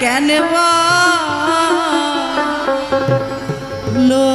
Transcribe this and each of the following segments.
কেন লো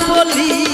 বলি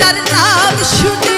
তার নাম শুনিলে